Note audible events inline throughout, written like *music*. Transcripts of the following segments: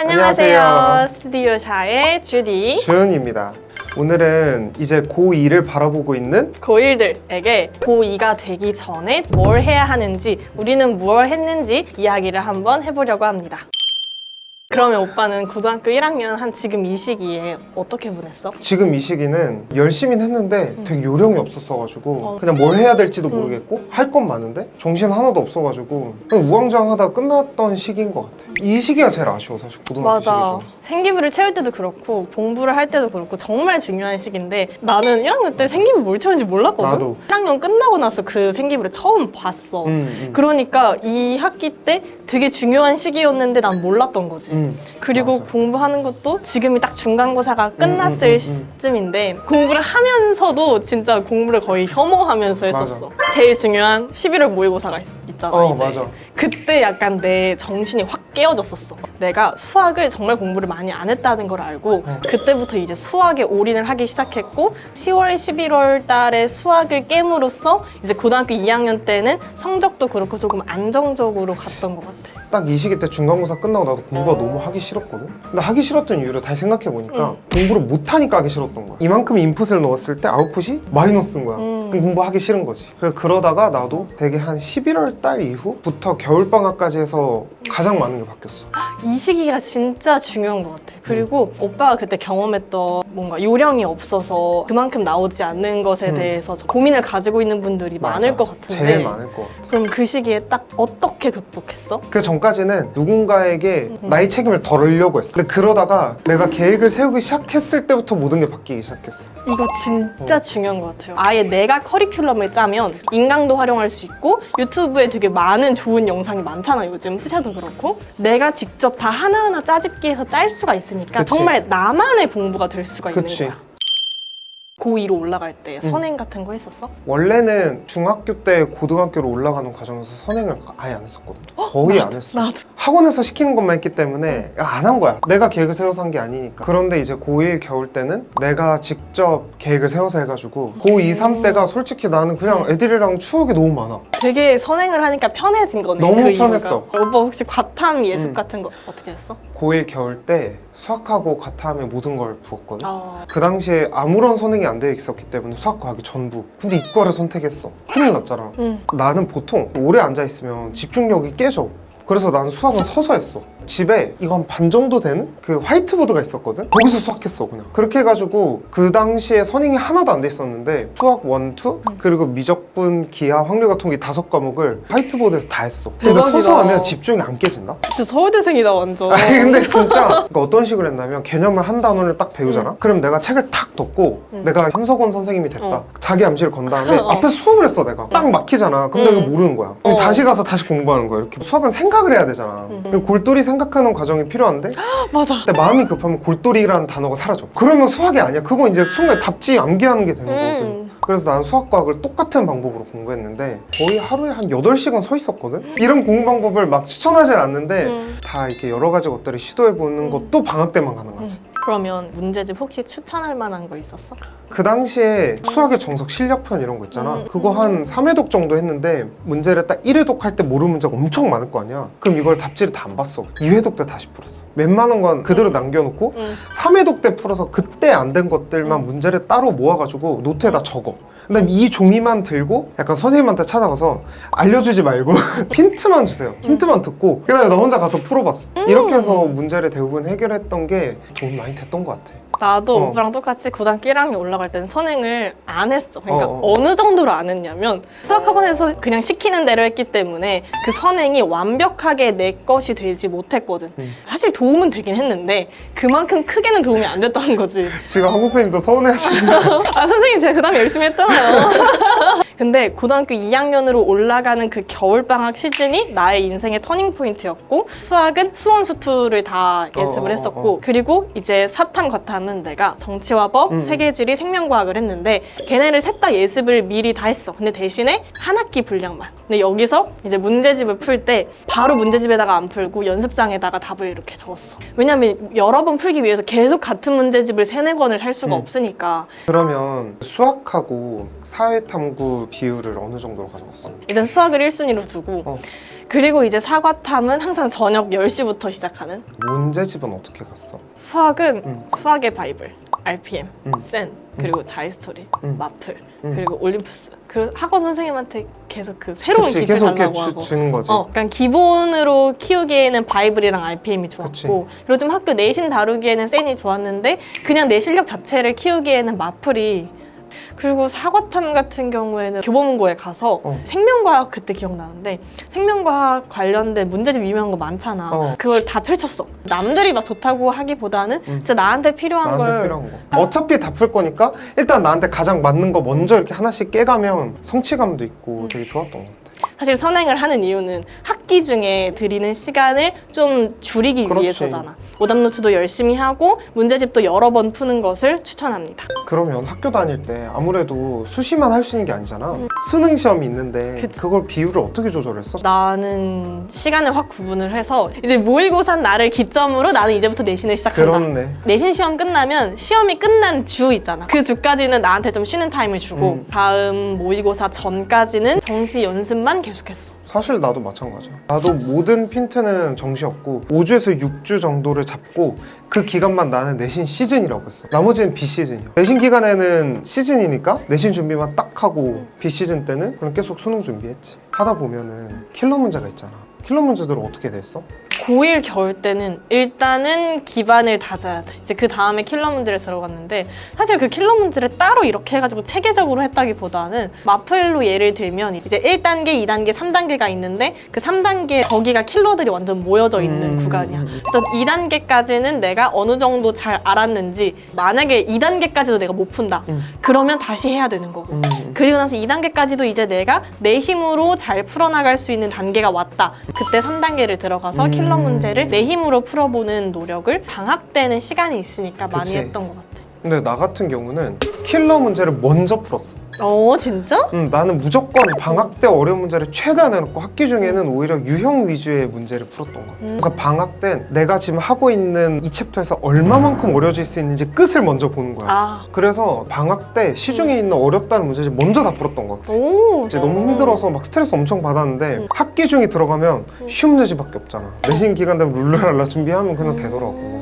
안녕하세요. 안녕하세요. 스튜디오 샤의 주디. 주은입니다. 오늘은 이제 고2를 바라보고 있는 고1들에게 고2가 되기 전에 뭘 해야 하는지, 우리는 무엇 했는지 이야기를 한번 해보려고 합니다. 그러면 오빠는 고등학교 1학년 한 지금 이 시기에 어떻게 보냈어? 지금 이 시기는 열심히 했는데 되게 요령이 없었어가지고 어. 그냥 뭘 해야 될지도 모르겠고 할 건 많은데 정신 하나도 없어가지고 그냥 우왕좌왕하다 끝났던 시기인 것 같아. 이 시기가 제일 아쉬워 사실 고등학교 맞아. 시기 중. 생기부를 채울 때도 그렇고 공부를 할 때도 그렇고 정말 중요한 시기인데 나는 1학년 때 생기부 뭘 채우는지 몰랐거든. 나도. 1학년 끝나고 나서 그 생기부를 처음 봤어. 음, 음. 그러니까 이 학기 때 되게 중요한 시기였는데 난 몰랐던 거지. 음. 그리고 맞아. 공부하는 것도 지금이 딱 중간고사가 끝났을 음, 음, 음, 음. 시점인데 공부를 하면서도 진짜 공부를 거의 혐오하면서 했었어. 제일 중요한 11월 모의고사가 있, 잖아 어, 이제. 맞아. 그때 약간 내 정신이 확 깨어졌었어. 내가 수학을 정말 공부를 많이 안 했다는 걸 알고 어. 그때부터 이제 수학에 올인을 하기 시작했고 10월, 11월 달에 수학을 깨므로써 이제 고등학교 2학년 때는 성적도 그렇고 조금 안정적으로 갔던 것 같아. 딱 이 시기 때 중간고사 끝나고 나도 공부가 너무 하기 싫었거든. 근데 하기 싫었던 이유를 다시 생각해 보니까 공부를 못 하니까 하기 싫었던 거야. 이만큼 인풋을 넣었을 때 아웃풋이 마이너스인 거야. 음. 그럼 공부하기 싫은 거지. 그래서 그러다가 나도 되게 한 11월 달 이후부터 겨울 방학까지 해서 가장 많은 게 바뀌었어. 이 시기가 진짜 중요한 것 같아. 그리고 오빠가 그때 경험했던 뭔가 요령이 없어서 그만큼 나오지 않는 것에 음. 대해서 고민을 가지고 있는 분들이 많을 맞아. 것 같은데. 제일 많을 것 같아. 그럼 그 시기에 딱 어떻게 극복했어? 그 전까지는 누군가에게 음. 나의 책임을 덜으려고 했어. 근데 그러다가 내가 계획을 세우기 시작했을 때부터 모든 게 바뀌기 시작했어. 이거 진짜 어. 중요한 것 같아요. 아예 내가 커리큘럼을 짜면 인강도 활용할 수 있고 유튜브에 되게 많은 좋은 영상이 많잖아 요즘 스샤도 그렇고 내가 직접 다 하나하나 짜집기해서 짤 수가 있으니까 그치. 정말 나만의 공부가 될 수가 그치. 있는 거야. 고2로 올라갈 때 선행 같은 거 했었어? 원래는 중학교 때 고등학교로 올라가는 과정에서 선행을 아예 안 했었거든. 거의 안 했어. 나도. 학원에서 시키는 것만 했기 때문에 안 한 거야. 내가 계획을 세워서 한 게 아니니까. 그런데 이제 고1 겨울 때는 내가 직접 계획을 세워서 해가지고 고2, 3 때가 솔직히 나는 그냥 애들이랑 추억이 너무 많아. 되게 선행을 하니까 편해진 거네. 너무 그 이유가. 편했어. 오빠 혹시 과탐 예습 음. 같은 거 어떻게 했어? 고1 겨울 때 수학하고 과탐에 모든 걸 부었거든. 아, 그 당시에 아무런 선행이 안 되어 있었기 때문에 수학 과학이 전부. 근데 이과를 선택했어. 큰일 났잖아. 응. 나는 보통 오래 앉아 있으면 집중력이 깨져. 그래서 나는 수학은 서서 했어. 집에 이거 한반 정도 되는 그 화이트보드가 있었거든? 거기서 수학했어, 그냥. 그렇게 해가지고 그 당시에 선행이 하나도 안 돼 있었는데 수학 1, 2, 그리고 미적분, 기하, 확률 같은 이 다섯 과목을 화이트보드에서 다 했어. 근데 대박이다. 서서 하면 집중이 안 깨진다? 진짜 서울대생이다 완전. 아니 근데 *laughs* 진짜 그러니까 어떤 식으로 했냐면 개념을 한 단원을 딱 배우잖아 그럼 내가 책을 탁 덮고 음. 내가 현석원 선생님이 됐다 어. 자기 암시를 건 다음에 *laughs* 어. 앞에서 수업을 했어 내가 딱 막히잖아 그럼 내가 음. 모르는 거야 그럼 어. 다시 가서 다시 공부하는 거야 이렇게 수학은 생각을 해야 되잖아 음. 그리고 골똘히 생각 하는 과정이 필요한데 *gasps* 맞아. 근데 마음이 급하면 골똘히라는 단어가 사라져 그러면 수학이 아니야 그거 이제 순간 답지 암기하는 게 되는 거거든 음. 그래서 나는 수학과학을 똑같은 방법으로 공부했는데 거의 하루에 한 8시간 서 있었거든? 이런 공부 방법을 막 추천하진 않는데 음. 다 이렇게 여러 가지 것들을 시도해보는 것도 방학 때만 가능하지. 그러면 문제집 혹시 추천할 만한 거 있었어? 그 당시에 수학의 정석 실력편 이런 거 있잖아. 음, 그거 한 3회독 정도 했는데 문제를 딱 1회독 할 때 모르는 문제가 엄청 많을 거 아니야. 그럼 이걸 답지를 다 안 봤어. 2회독 때 다시 풀었어. 웬만한 건 그대로 남겨놓고 응. 3회독 때 풀어서 그때 안 된 것들만 문제를 따로 모아가지고 노트에다 적어. 그다음 이 종이만 들고 약간 선생님한테 찾아가서 알려주지 말고 *laughs* 힌트만 주세요. 힌트만 듣고 그다음에 나 혼자 가서 풀어봤어. 이렇게 해서 문제를 대부분 해결했던 게 도움이 많이 됐던 것 같아. 나도 어. 오빠랑 똑같이 고등학교 1학년 올라갈 때는 선행을 안 했어. 그러니까 어, 어, 어. 느 정도로 안 했냐면 수학학원에서 그냥 시키는 대로 했기 때문에 그 선행이 완벽하게 내 것이 되지 못했거든. 음. 사실 도움은 되긴 했는데 그만큼 크게는 도움이 안 됐다는 거지. 지금 한국 선생님도 서운해하시는 *laughs* 아 선생님 제가 그 다음에 열심히 했잖아요. *laughs* 근데 고등학교 2학년으로 올라가는 그 겨울방학 시즌이 나의 인생의 터닝 포인트였고 수학은 수원 수투를 다 예습을 어, 어, 했었고 어. 그리고 이제 사탐 과탐은 내가 정치와 법, 음. 세계지리, 생명과학을 했는데 걔네를 셋 다 예습을 미리 다 했어. 근데 대신에 한 학기 분량만. 근데 여기서 이제 문제집을 풀 때 바로 문제집에다가 안 풀고 연습장에다가 답을 이렇게 적었어. 왜냐면 여러 번 풀기 위해서 계속 같은 문제집을 세네 권을 살 수가 음. 없으니까 그러면 수학하고 사회탐구 비율을 어느 정도로 가져갔어? 일단 수학을 1순위로 두고 어. 그리고 이제 사과탐은 항상 저녁 10시부터 시작하는 문제집은 어떻게 갔어? 수학은 음. 수학의 바이블, RPM, 음. 센, 그리고 자이스토리, 음. 마플, 음. 그리고 올림푸스. 그 학원 선생님한테 계속 그 새로운 그치, 기체 계속 이렇게 달라고 주, 하고. 주는 거지. 어, 그러니까 기본으로 키우기에는 바이블이랑 RPM이 좋았고 그치. 그리고 좀 학교 내신 다루기에는 센이 좋았는데 그냥 내 실력 자체를 키우기에는 마플이 그리고 사과탐 같은 경우에는 교보문고에 가서 어. 생명과학 그때 기억나는데 생명과학 관련된 문제집 유명한 거 많잖아. 어. 그걸 다 펼쳤어. 남들이 막 좋다고 하기보다는 음. 진짜 나한테 필요한 나한테 걸 필요한 거. 어차피 다 풀 거니까 일단 나한테 가장 맞는 거 먼저 이렇게 하나씩 깨가면 성취감도 있고 음. 되게 좋았던 것 같아. 사실 선행을 하는 이유는 학 기 중에 드리는 시간을 좀 줄이기 그렇지. 위해서잖아. 오답노트도 열심히 하고 문제집도 여러 번 푸는 것을 추천합니다. 그러면 학교 다닐 때 아무래도 수시만 할 수 있는 게 아니잖아. 수능 시험이 있는데 음. 그치. 그걸 비율을 어떻게 조절했어? 나는 시간을 확 구분을 해서 이제 모의고사 날을 기점으로 나는 이제부터 내신을 시작한다. 그렇네. 내신 시험 끝나면 시험이 끝난 주 있잖아. 그 주까지는 나한테 좀 쉬는 타임을 주고 음. 다음 모의고사 전까지는 정시 연습만 계속했어. 사실 나도 마찬가지야. 나도 모든 핀트는 정시였고 5주에서 6주 정도를 잡고 그 기간만 나는 내신 시즌이라고 했어. 나머지는 비시즌이야. 내신 기간에는 시즌이니까 내신 준비만 딱 하고 비시즌 때는 그냥 계속 수능 준비했지. 하다 보면은 킬러 문제가 있잖아. 킬러 문제들은 어떻게 됐어? 고1 겨울 때는 일단은 기반을 다져야 돼. 이제 그 다음에 킬러 문제를 들어갔는데 사실 그 킬러 문제를 따로 이렇게 해가지고 체계적으로 했다기보다는 마플로 예를 들면 이제 1단계, 2단계, 3단계가 있는데 그 3단계 거기가 킬러들이 완전 모여져 있는 음. 구간이야. 그래서 2단계까지는 내가 어느 정도 잘 알았는지 만약에 2단계까지도 내가 못 푼다. 음. 그러면 다시 해야 되는 거고. 음, 그리고 나서 2단계까지도 이제 내가 내 힘으로 잘 풀어나갈 수 있는 단계가 왔다. 그때 3단계를 들어가서 음. 킬러 문제를 내 힘으로 풀어보는 노력을 방학 때는 시간이 있으니까 많이 그치. 했던 것 같아. 근데 나 같은 경우는 킬러 문제를 먼저 풀었어. 어, 진짜? 음, 나는 무조건 방학 때 어려운 문제를 최대한 해놓고 학기 중에는 오히려 유형 위주의 문제를 풀었던 거야. 음. 그래서 방학 때 내가 지금 하고 있는 이 챕터에서 얼마만큼 어려워질 수 있는지 끝을 먼저 보는 거야. 아, 그래서 방학 때 시중에 있는 어렵다는 문제를 먼저 다 풀었던 것 같아. 오. 이제 너무 힘들어서 막 스트레스 엄청 받았는데 음. 학기 중에 들어가면 쉬운 문제집밖에 없잖아. 내신 기간 되면 룰루랄라 준비하면 그냥 되더라고.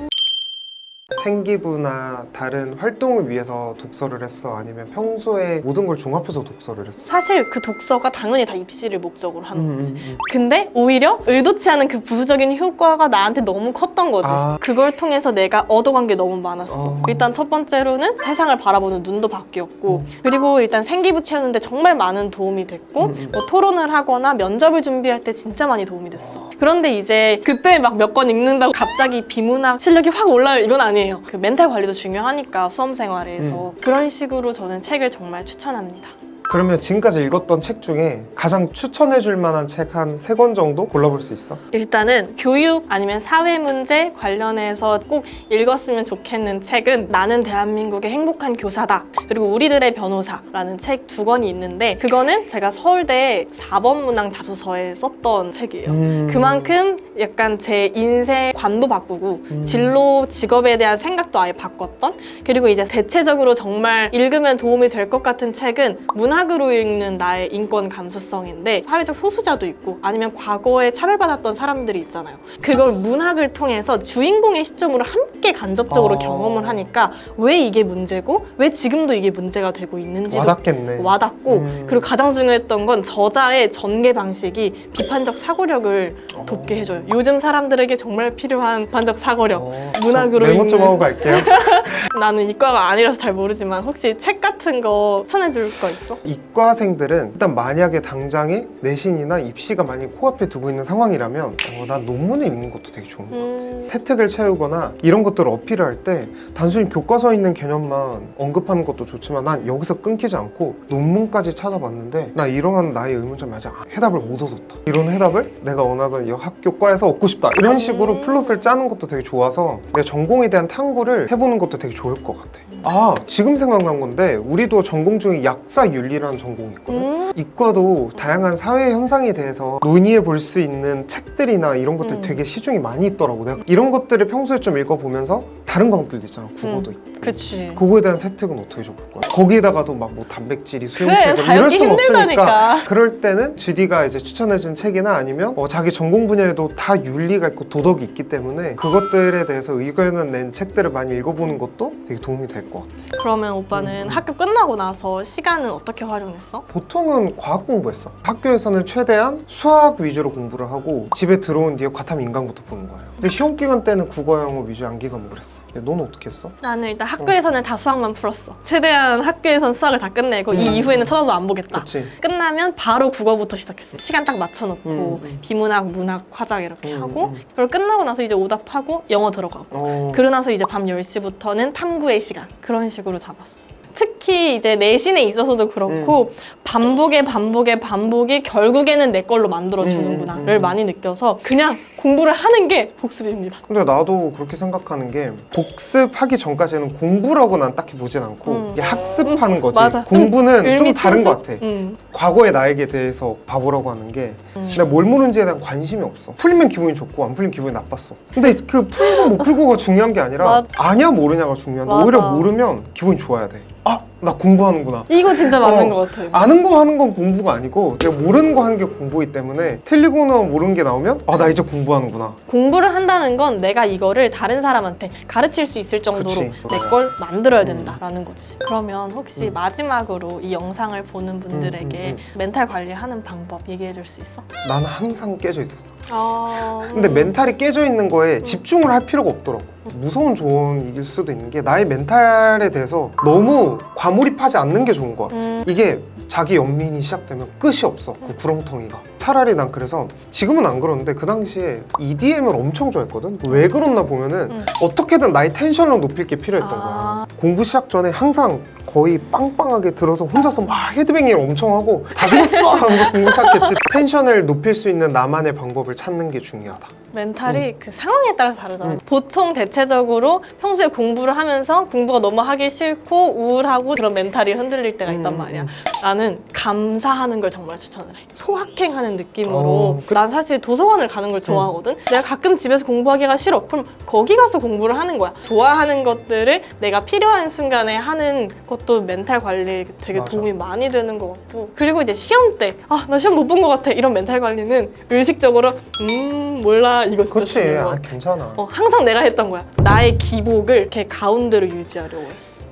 생기부나 다른 활동을 위해서 독서를 했어? 아니면 평소에 모든 걸 종합해서 독서를 했어? 사실 그 독서가 당연히 다 입시를 목적으로 하는 거지. 음, 음. 근데 오히려 의도치 않은 그 부수적인 효과가 나한테 너무 컸던 거지. 아. 그걸 통해서 내가 얻어간 게 너무 많았어. 어. 일단 첫 번째로는 세상을 바라보는 눈도 바뀌었고, 음. 그리고 일단 생기부 채우는데 정말 많은 도움이 됐고, 음, 음. 뭐 토론을 하거나 면접을 준비할 때 진짜 많이 도움이 됐어. 그런데 이제 그때 막 몇 권 읽는다고 갑자기 비문학 실력이 확 올라요. 이건 아니에요. 그 멘탈 관리도 중요하니까 수험 생활에서 그런 식으로 저는 책을 정말 추천합니다. 그러면 지금까지 읽었던 책 중에 가장 추천해줄 만한 책 한 세 권 정도 골라볼 수 있어? 일단은 교육 아니면 사회 문제 관련해서 꼭 읽었으면 좋겠는 책은 나는 대한민국의 행복한 교사다. 그리고 우리들의 변호사라는 책 두 권이 있는데 그거는 제가 서울대 4번 문항 자소서에 썼던 책이에요. 음. 그만큼 약간 제 인생 관도 바꾸고 음. 진로 직업에 대한 생각도 아예 바꿨던 그리고 이제 대체적으로 정말 읽으면 도움이 될 것 같은 책은 문학 으로 읽는 나의 인권 감수성인데 사회적 소수자도 있고 아니면 과거에 차별받았던 사람들이 있잖아요. 그걸 문학을 통해서 주인공의 시점으로 함께 간접적으로 어. 경험을 하니까 왜 이게 문제고 왜 지금도 이게 문제가 되고 있는지도 와닿겠네. 와닿고 음. 그리고 가장 중요했던 건 저자의 전개 방식이 비판적 사고력을 어. 돋게 해줘요. 요즘 사람들에게 정말 필요한 비판적 사고력. 어, 문학으로 저 메모 좀 읽는- 하고 갈게요. *laughs* 나는 이과가 아니라서 잘 모르지만 혹시 책 같은 거 추천해 줄 거 있어? 이과생들은 일단 만약에 당장에 내신이나 입시가 만약 코앞에 두고 있는 상황이라면 어, 난 논문을 읽는 것도 되게 좋은 거야. 음, 태특을 채우거나 이런 것들을 어필을 할때 단순히 교과서에 있는 개념만 언급하는 것도 좋지만 난 여기서 끊기지 않고 논문까지 찾아봤는데 나 이러한 나의 의문점이 아직 해답을 못 얻었다 이런 해답을 내가 원하던 이 학교과에서 얻고 싶다 이런 식으로 음. 플롯을 짜는 것도 되게 좋아서 내 전공에 대한 탐구를 해보는 것도 되게 좋을 것 같아 아 지금 생각난 건데 우리도 전공 중에 약사 윤리 라는 전공이 있거든 음, 이과도 다양한 사회 현상에 대해서 논의해 볼 수 있는 책들이나 이런 것들 음. 되게 시중에 많이 있더라고. 내가 이런 것들을 평소에 좀 읽어보면서 다른 과목들도 있잖아. 국어도 있고 그치. 그거에 대한 세특은 어떻게 줘볼 거야? 거기에다가도 막 뭐 단백질이 그래, 수용체가 다 이럴 읽기 순 없으니까 힘들다니까. 그럴 때는 GD가 이제 추천해준 책이나 아니면 어, 자기 전공 분야에도 다 윤리가 있고 도덕이 있기 때문에 그것들에 대해서 의견을 낸 책들을 많이 읽어보는 것도 되게 도움이 될 것 같아. 그러면 오빠는 음. 학교 끝나고 나서 시간은 어떻게 활용했어? 보통은 과학 공부했어. 학교에서는 최대한 수학 위주로 공부를 하고 집에 들어온 뒤에 과탐 인강부터 보는 거예요. 근데 시험 기간 때는 국어, 영어 위주 암기 과목을 했어. 근데 너는 어떻게 했어? 나는 일단 학교에서는 다 수학만 풀었어. 최대한 학교에선 수학을 다 끝내고 이 음. 이후에는 쳐다도 안 보겠다. 그치? 끝나면 바로 국어부터 시작했어. 시간 딱 맞춰놓고 음, 음. 비문학, 문학, 화작 이렇게 음, 하고 음. 그리고 끝나고 나서 이제 오답하고 영어 들어가고 어... 그러고 나서 이제 밤 10시부터는 탐구의 시간 그런 식으로 잡았어. 특히 이제 내신에 있어서도 그렇고 음. 반복의 반복의 반복이 결국에는 내 걸로 만들어주는구나를 음, 음, 음. 많이 느껴서 그냥 공부를 하는 게 복습입니다. 근데 나도 그렇게 생각하는 게 복습하기 전까지는 공부라고 난 딱히 보진 않고 음. 이게 학습하는 거지 맞아. 좀 공부는 좀, 다른? 것 같아 음. 과거의 나에게 대해서 바보라고 하는 게 음. 내가 뭘 모르는지에 대한 관심이 없어 풀리면 기분이 좋고 안 풀리면 기분이 나빴어 근데 그 풀고 못 풀고가 중요한 게 아니라. 아냐 모르냐가 중요한데 맞아. 오히려 모르면 기분이 좋아야 돼 아 나 공부하는구나 이거 진짜 맞는 어. 것 같아. 아는 거 하는 건 공부가 아니고 내가 모르는 거 하는 게 공부이기 때문에 틀리거나 모르는 게 나오면 아 나 이제 공부하는구나 공부를 한다는 건 내가 이거를 다른 사람한테 가르칠 수 있을 정도로 그치. 내 걸 만들어야 된다라는 거지. 그러면 혹시 음. 마지막으로 이 영상을 보는 분들에게 음, 멘탈 관리하는 방법 얘기해 줄 수 있어? 나는 항상 깨져 있었어 아. 근데 멘탈이 깨져 있는 거에 집중을 할 필요가 없더라고. 무서운 조언일 수도 있는 게 나의 멘탈에 대해서 너무 과몰입하지 않는 게 좋은 것 같아. 음. 이게 자기 연민이 시작되면 끝이 없어. 그 구렁텅이가. 차라리 난 그래서 지금은 안 그러는데 그 당시에 EDM을 엄청 좋아했거든. 왜 그랬나 보면은 음. 어떻게든 나의 텐션을 높일 게 필요했던 아. 거야. 공부 시작 전에 항상 거의 빵빵하게 들어서 혼자서 막 헤드뱅잉을 엄청 하고 다 죽었어 하면서 공부 시작했지. *laughs* 텐션을 높일 수 있는 나만의 방법을 찾는 게 중요하다. 멘탈이 그 상황에 따라서 다르잖아. 음. 보통 대체적으로 평소에 공부를 하면서 공부가 너무 하기 싫고 우울하고 그런 멘탈이 흔들릴 때가 있단 음, 말이야. 음. 나는 감사하는 걸 정말 추천을 해. 소확행하는 느낌으로. 어, 그- 난 사실 도서관을 가는 걸 좋아하거든. 내가 가끔 집에서 공부하기가 싫어. 그럼 거기 가서 공부를 하는 거야. 좋아하는 것들을 내가 필요한 순간에 하는 것도 멘탈 관리에 되게 맞아. 도움이 많이 되는 것 같고. 그리고 이제 시험 때, 아, 나 시험 못 본 것 같아. 이런 멘탈 관리는 의식적으로, 음, 몰라. 이거 진짜 그치 중요한 것 아, 같아. 괜찮아 어, 항상 내가 했던 거야. 나의 기복을 이렇게 가운데로 유지하려고 했어.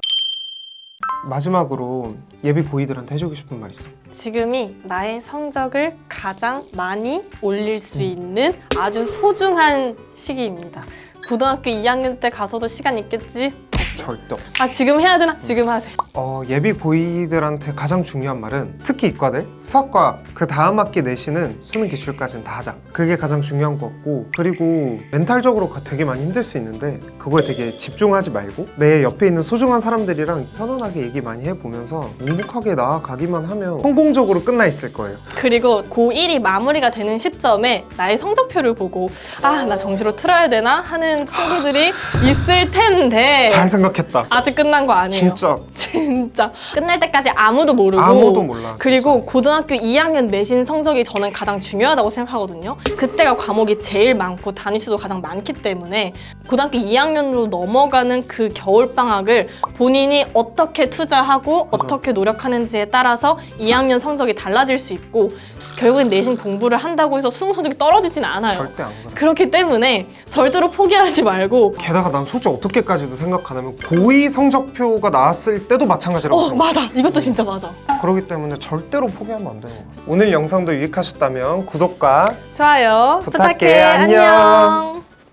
마지막으로 예비 보이들한테 해주고 싶은 말 있어 지금이 나의 성적을 가장 많이 올릴 수 있는 아주 소중한 시기입니다. 고등학교 2학년 때 가서도 시간 있겠지? 없어. 절대 없어 아 지금 해야 되나? 지금 하세요. 어, 예비 보이들한테 가장 중요한 말은 특히 이과들 수학과 그 다음 학기 내신은 수능 기출까지는 다 하자 그게 가장 중요한 것 같고 그리고 멘탈적으로 가- 되게 많이 힘들 수 있는데 그거에 되게 집중하지 말고 내 옆에 있는 소중한 사람들이랑 편안하게 얘기 많이 해보면서 묵묵하게 나아가기만 하면 성공적으로 끝나 있을 거예요 그리고 고1이 마무리가 되는 시점에 나의 성적표를 보고 아 나 정시로 틀어야 되나 하는 친구들이 있을 텐데 잘 생각했다. 아직 끝난 거 아니에요. 진짜. *laughs* 진짜. 끝날 때까지 아무도 모르고 아무도 몰라 그리고 고등학교 2학년 내신 성적이 저는 가장 중요하다고 생각하거든요. 그때가 과목이 제일 많고 단위 수도 가장 많기 때문에 고등학교 2학년으로 넘어가는 그 겨울 방학을 본인이 어떻게 투자하고 어떻게 노력하는지에 따라서 2학년 성적이 달라질 수 있고 결국엔 내신 공부를 한다고 해서 수능 성적이 떨어지진 않아요. 절대 안 그래 그렇기 때문에 절대로 포기하지 말고 게다가 난 솔직히 어떻게까지도 생각하냐면 고2 성적표가 나왔을 때도 마찬가지라고 어 생각해 맞아 이것도 진짜 맞아 그렇기 때문에 절대로 포기하면 안 되는 거야. 오늘 영상도 유익하셨다면 구독과 좋아요 부탁해. 부탁해 안녕. 안녕.